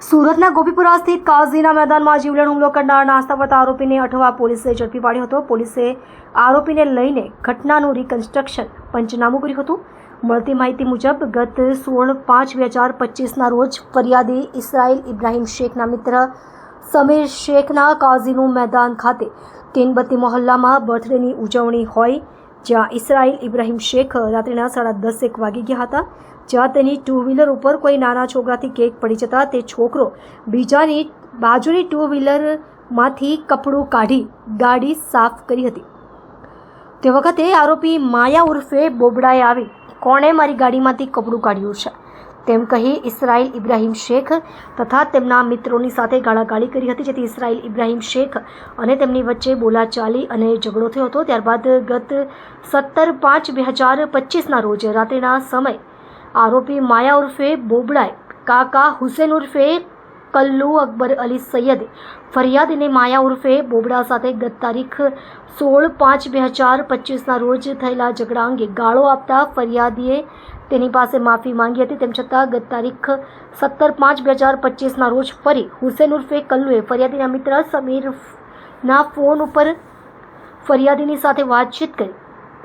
સુરતના ગોપીપુરા સ્થિત કાઝીના મેદાનમાં જીવલેણ હુમલો કરનાર નાસ્તા પડતા આરોપીને અઠવા પોલીસે ઝડપી પાડ્યો હતો. પોલીસે આરોપીને લઈને ઘટનાનું રિકન્સ્ટ્રક્શન પંચનામું કર્યું હતું. મળતી માહિતી મુજબ ગત સોળ પાંચ બે હજાર પચીસના રોજ ફરિયાદી ઇસરાઇલ ઇબ્રાહિમ શેખના મિત્ર સમીર શેખના કાઝીનું મેદાન ખાતે તીનબત્તી મહોલ્લામાં બર્થડેની ઉજવણી હોય જ્યાં ઇસરાઇલ ઇબ્રાહિમ શેખ રાત્રિના સાડા દસેક વાગી ગયા હતા, જ્યાં તેની ટુ વ્હીલર ઉપર કોઈ નાના છોકરાથી કેક પડી જતા તે છોકરો બીજાની બાજુની ટુ વ્હીલરમાંથી કપડું કાઢી ગાડી સાફ કરી હતી. તે વખતે આરોપી માયા ઉર્ફે બોબડાએ આવી, કોણે મારી ગાડીમાંથી કપડું કાઢ્યું છે? તેમ કહી ઇસરાઇલ ઇબ્રાહિમ શેખ તથા તેમના મિત્રોની સાથે ગાળાગાળી કરી હતી, જેથી ઇસરાઇલ ઇબ્રાહિમ શેખ અને તેમની વચ્ચે બોલાચાલી અને ઝઘડો થયો હતો. ત્યારબાદ ગત સત્તર પાંચ બે હજાર પચીસના રોજ રાત્રિના સમય આરોપી માયા ઉર્ફે બોબડાએ કાકા હુસેન ઉર્ફે કલ્લુ અકબર અલી સૈયદે ફરિયાદીને માયા ઉર્ફે બોબડા સાથે ગત તારીખ સોળ પાંચ બે હજાર પચીસના રોજ થયેલા ઝઘડા અંગે ગાળો આપતા ફરિયાદીએ તેની પાસે માફી માંગી હતી. તેમ છતાં ગત તારીખ સત્તર પાંચ બે હજાર પચીસના રોજ ફરી હુસેન ઉર્ફે કલ્લુએ ફરિયાદીના મિત્ર સમીરના ફોન ઉપર ફરિયાદીની સાથે વાતચીત કરી.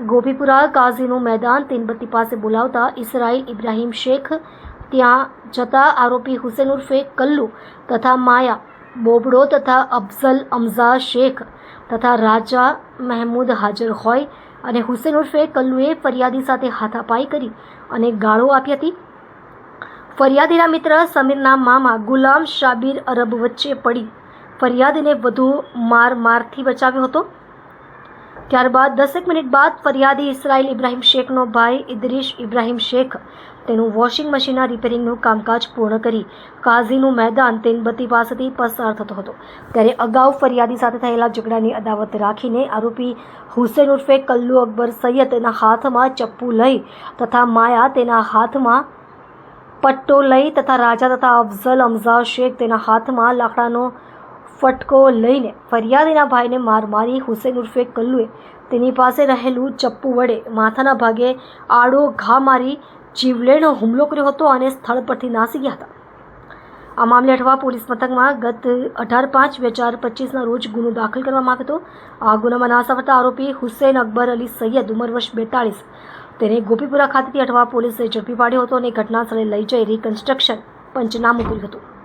ગોપીપુરા કાઝીનું મેદાન તીનબત્તી પાસે બોલાવતા ઇસરાઇલ ઇબ્રાહીમ શેખ ત્યાં જતા આરોપી હુસેન ઉર્ફે કલ્લુ તથા માયા બોબડો તથા અફઝલ અમઝા શેખ તથા રાજા મહેમૂદ હાજર હોય અને હુસેન ઉર્ફે કલ્લુએ ફરિયાદી સાથે હાથાપાઈ કરી અને ગાળો આપી હતી. ફરિયાદીના મિત્ર સમીરના મામા ગુલામ શાબીર અરબ વચ્ચે પડી. ફરિયાદીને વધુ માર મારથી બચાવ્યો હતો. ત્યારબાદ દસેક મિનિટ બાદ ફરિયાદી ઇસરાઇલ ઇબ્રાહિમ શેખનો ભાઈ ઇદરીશ ઇબ્રાહિમ શેખ તેનું વોશિંગ મશીનના રિપેરિંગનું કામકાજ પૂર્ણ કરી કાઝીનું મેદાન તેનબત્તી પાસેથી પસાર થતો હતો. ત્યારે અગાઉ ફરિયાદી સાથે થયેલા ઝઘડાની અદાવત રાખીને આરોપી હુસેન ઉર્ફે કલ્લુ અકબર સૈયદ તેના હાથમાં ચપ્પુ લઈ તથા માયા તેના હાથમાં પટ્ટો લઈ તથા રાજા તથા અફઝલ અમઝા શેખ તેના હાથમાં લાકડાનો ફટકો લઈને ફરિયાદીના ભાઈને માર મારી હુસેન ઉર્ફે કલ્લુએ તેની પાસે રહેલું ચપ્પુ વડે માથાના ભાગે આડો ઘા મારી જીવલેણો હુમલો કર્યો હતો અને સ્થળ પરથી નાસી ગયા હતા. આ મામલે અઠવા પોલીસ મથકમાં ગત અઢાર પાંચ બે હજાર પચીસના રોજ ગુનો દાખલ કરવામાં આવ્યો હતો. આ ગુનામાં નાસાવતા આરોપી હુસેન અકબર અલી સૈયદ ઉંમર વર્ષ બેતાળીસ. તેને ગોપીપુરા ખાતેથી અઠવા પોલીસે ઝડપી પાડ્યો હતો અને ઘટના સ્થળે લઈ જઈ રિકન્સ્ટ્રક્શન પંચનામું કર્યું હતું.